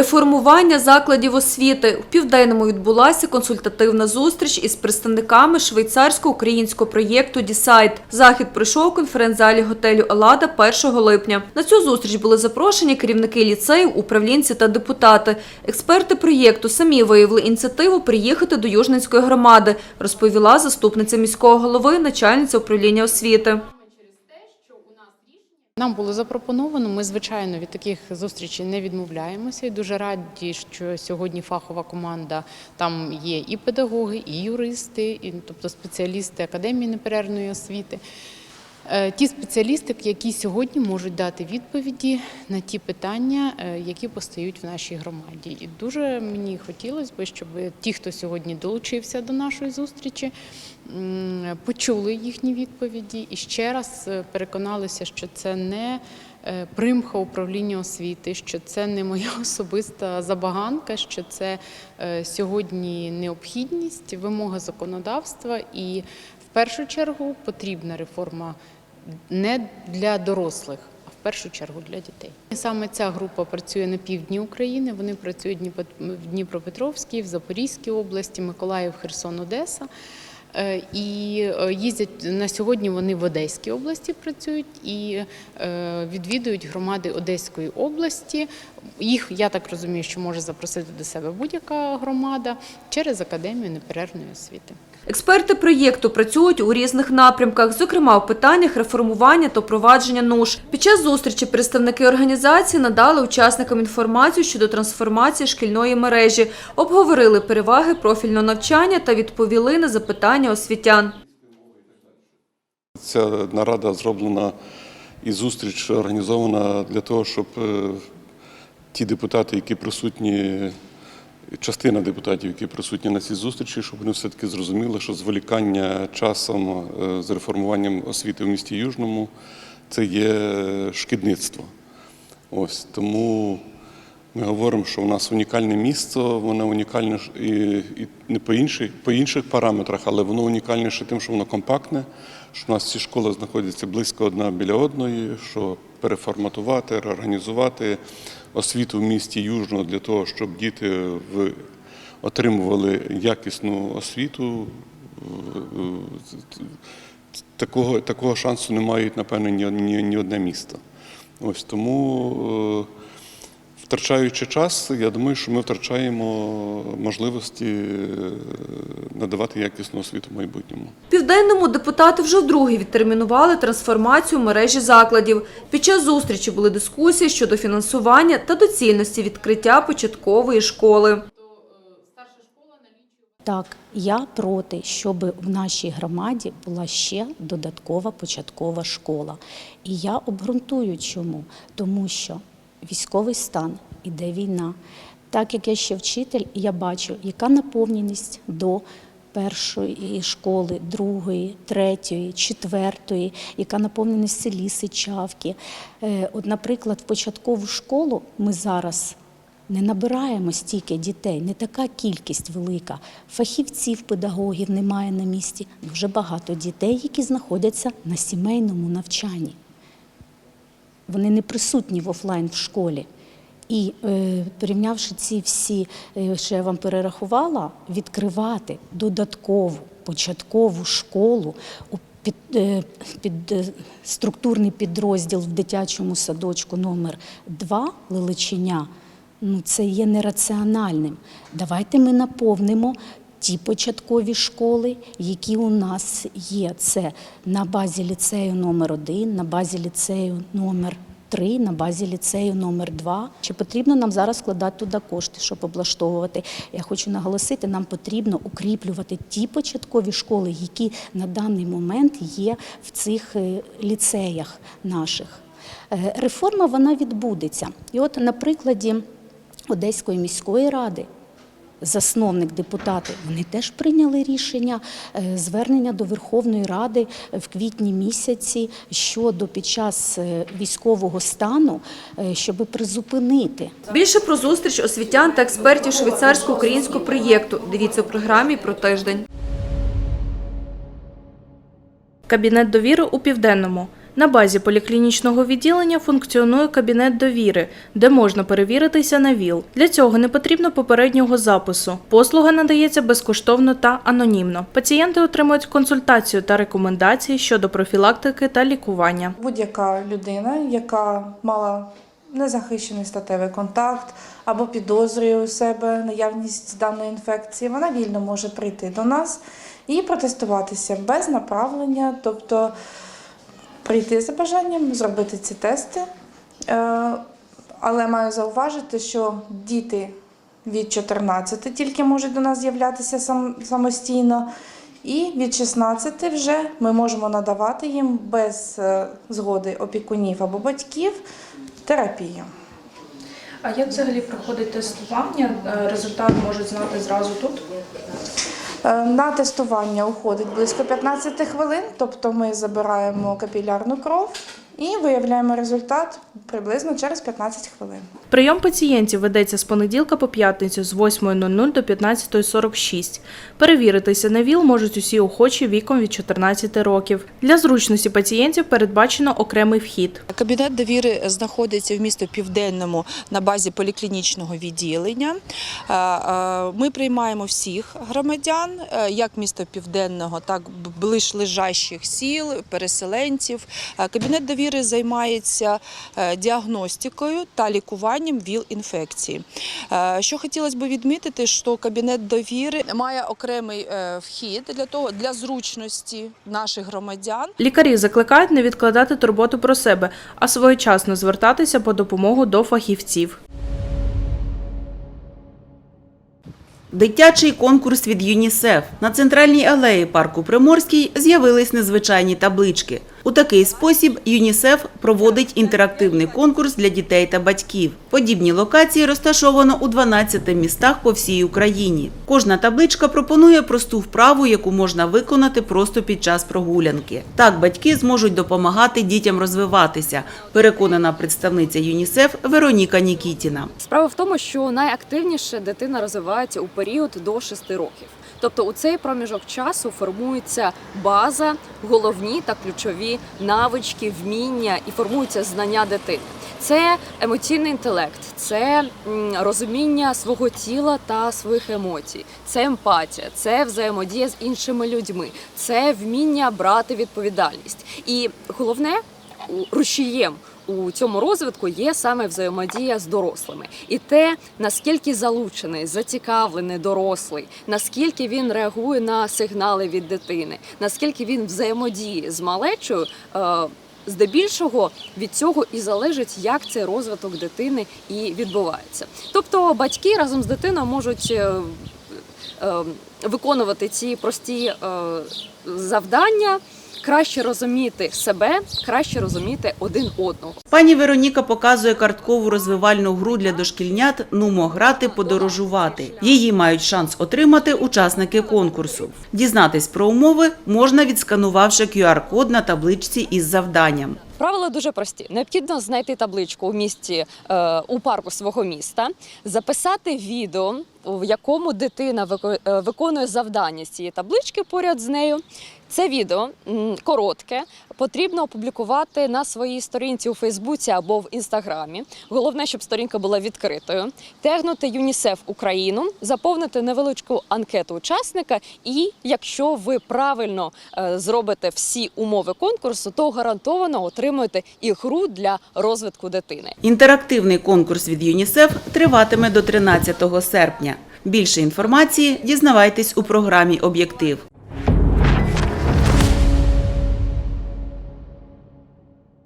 Реформування закладів освіти у південному відбулася консультативна зустріч із представниками швейцарсько-українського проєкту «Дісайд». Захід пройшов у конференц-залі готелю «Елада» 1 липня. На цю зустріч були запрошені керівники ліцеїв, управлінці та депутати. Експерти проєкту самі виявили ініціативу приїхати до Южненської громади, розповіла заступниця міського голови, начальниця управління освіти. Нам було запропоновано. Ми, звичайно, від таких зустрічей не відмовляємося. І дуже раді, що сьогодні фахова команда там є і педагоги, і юристи, і, тобто спеціалісти академії неперервної освіти. Е, Ті спеціалісти, які сьогодні можуть дати відповіді на ті питання, е, які постають в нашій громаді. І дуже мені хотілося б, щоб ті, хто сьогодні долучився до нашої зустрічі, почули їхні відповіді і ще раз е, переконалися, що це не примха управління освіти, що це не моя особиста забаганка, що це сьогодні необхідність, вимога законодавства, і в першу чергу потрібна реформа не для дорослих. а В першу чергу для дітей саме ця група працює на півдні України. Вони працюють в Дніпропетровській, в Запорізькій області, Миколаїв, Херсон, Одеса. Е, І е, їздять на сьогодні. Вони в Одеській області працюють і е, відвідують громади Одеської області. Їх я так розумію, що може запросити до себе будь-яка громада через академію неперервної освіти. Експерти проєкту працюють у різних напрямках, зокрема у питаннях реформування та впровадження НУШ. Під час зустрічі представники організації надали учасникам інформацію щодо трансформації шкільної мережі, обговорили переваги профільного навчання та відповіли на запитання освітян. Ця нарада зроблена і зустріч організована для того, щоб е, ті депутати, які присутні, частина депутатів, які присутні на цій зустрічі, щоб вони все-таки зрозуміли, що зволікання часом е, з реформуванням освіти в місті Южному це є шкідництво. Ось тому ми говоримо, що у нас унікальне місце, воно унікальне і, і не по інших, по інших параметрах, але воно унікальніше тим, що воно компактне, що у нас ці школи знаходяться близько одна біля одної, що переформатувати, реорганізувати освіту в місті Южно для того, щоб діти отримували якісну освіту. е, е, Такого, такого шансу не мають, напевно, ні, ні, ні одне місто. Ось тому. Втрачаючи час, я думаю, що ми втрачаємо можливості е, надавати якісну освіту в майбутньому. Південному депутати вже вдруге відтермінували трансформацію мережі закладів. Під час зустрічі були дискусії щодо фінансування та доцільності відкриття початкової школи. Так, я проти, щоб в нашій громаді була ще додаткова початкова школа. І я обґрунтую чому. Тому що військовий стан, іде війна. Так як я ще вчитель, я бачу, яка наповненість до першої школи, другої, третьої, четвертої, яка наповненість селі Сичавки. Е, От, наприклад, в початкову школу ми зараз не набираємо стільки дітей, не така кількість велика. Фахівців, педагогів немає на місці. Дуже багато дітей, які знаходяться на сімейному навчанні. Вони не присутні в офлайн в школі. І е, порівнявши ці всі, е, що я вам перерахувала, відкривати додаткову початкову школу у під, е, під структурний підрозділ в дитячому садочку номер 2 Лиличиня, ну це є нераціональним. Давайте ми наповнимо ті початкові школи, які у нас є. Це на базі ліцею номер 1 на базі ліцею номер 3 на базі ліцею номер 2 Чи потрібно нам зараз складати туди кошти, щоб облаштовувати? Я хочу наголосити, нам потрібно укріплювати ті початкові школи, які на даний момент є в цих е, ліцеях наших. Е, Реформа вона відбудеться. І от на прикладі Одеської міської ради засновник депутати, вони теж прийняли рішення е, звернення до Верховної Ради в квітні місяці щодо під час е, військового стану, е, щоб призупинити Більше про зустріч освітян та експертів швейцарсько-українського проєкту дивіться у програмі про тиждень. Кабінет довіри у Південному. На базі поліклінічного відділення функціонує кабінет довіри, де можна перевіритися на ВІЛ. Для цього не потрібно попереднього запису. Послуга надається безкоштовно та анонімно. Пацієнти отримують консультацію та рекомендації щодо профілактики та лікування. Будь-яка людина, яка мала незахищений статевий контакт або підозрює у себе наявність даної інфекції, вона вільно може прийти до нас і протестуватися без направлення, тобто прийти за бажанням, зробити ці тести. Е, Але маю зауважити, що діти від 14 тільки можуть до нас з'являтися самостійно. І від 16 вже ми можемо надавати їм без е, згоди опікунів або батьків терапію. А як взагалі проходить тестування? Результат можуть знати зразу тут. Е, На тестування уходить близько 15 хвилин, тобто ми забираємо капілярну кров і виявляємо результат приблизно через 15 хвилин. Прийом пацієнтів ведеться з понеділка по п'ятницю з 8.00 до 15.46. Перевіритися на ВІЛ можуть усі охочі віком від 14 років. Для зручності пацієнтів передбачено окремий вхід. Кабінет довіри знаходиться в місто Південному на базі поліклінічного відділення. Е, е, Ми приймаємо всіх громадян, е, як міста Південного, так і ближлежащих сіл, переселенців. Кабінет довіри займається е, діагностикою та лікуванням ВІЛ-інфекції. Е, Що хотілося б відмітити, що кабінет довіри має окремий е, вхід для того для зручності наших громадян. Лікарі закликають не відкладати турботу про себе, а своєчасно звертатися по допомогу до фахівців. Дитячий конкурс від ЮНІСЕФ на центральній алеї парку Приморський з'явились незвичайні таблички. У такий спосіб ЮНІСЕФ проводить інтерактивний конкурс для дітей та батьків. Подібні локації розташовано у 12 містах по всій Україні. Кожна табличка пропонує просту вправу, яку можна виконати просто під час прогулянки. Так батьки зможуть допомагати дітям розвиватися, переконана представниця ЮНІСЕФ Вероніка Нікітіна. Справа в тому, що найактивніше дитина розвивається у період до 6 років. Тобто у цей проміжок часу формується база, головні та ключові навички, вміння і формуються знання дитини. Це емоційний інтелект, це розуміння свого тіла та своїх емоцій, це емпатія, це взаємодія з іншими людьми, це вміння брати відповідальність. І головне рушієм у цьому розвитку є саме взаємодія з дорослими, і те наскільки залучений, зацікавлений дорослий, наскільки він реагує на сигнали від дитини, наскільки він взаємодіє з малечою. е, Здебільшого від цього і залежить, як цей розвиток дитини і відбувається. Тобто батьки разом з дитиною можуть е, е, виконувати ці прості завдання, краще розуміти себе, краще розуміти один одного. Пані Вероніка показує карткову розвивальну гру для дошкільнят «Нумо грати, подорожувати». Її мають шанс отримати учасники конкурсу. Дізнатись про умови можна відсканувавши QR-код на табличці із завданням. Правила дуже прості. Необхідно знайти табличку у місті е, у парку свого міста, записати відео, в якому дитина е, виконує завдання з цієї таблички поряд з нею. Це відео коротке, потрібно опублікувати на своїй сторінці у Фейсбуці або в Інстаграмі. Головне, щоб сторінка була відкритою. Тегнути ЮНІСЕФ Україну, заповнити невеличку анкету учасника. І якщо ви правильно е, зробите всі умови конкурсу, то гарантовано отримуєте ігру для розвитку дитини. Інтерактивний конкурс від ЮНІСЕФ триватиме до 13 серпня. Більше інформації дізнавайтесь у програмі «Об'єктив».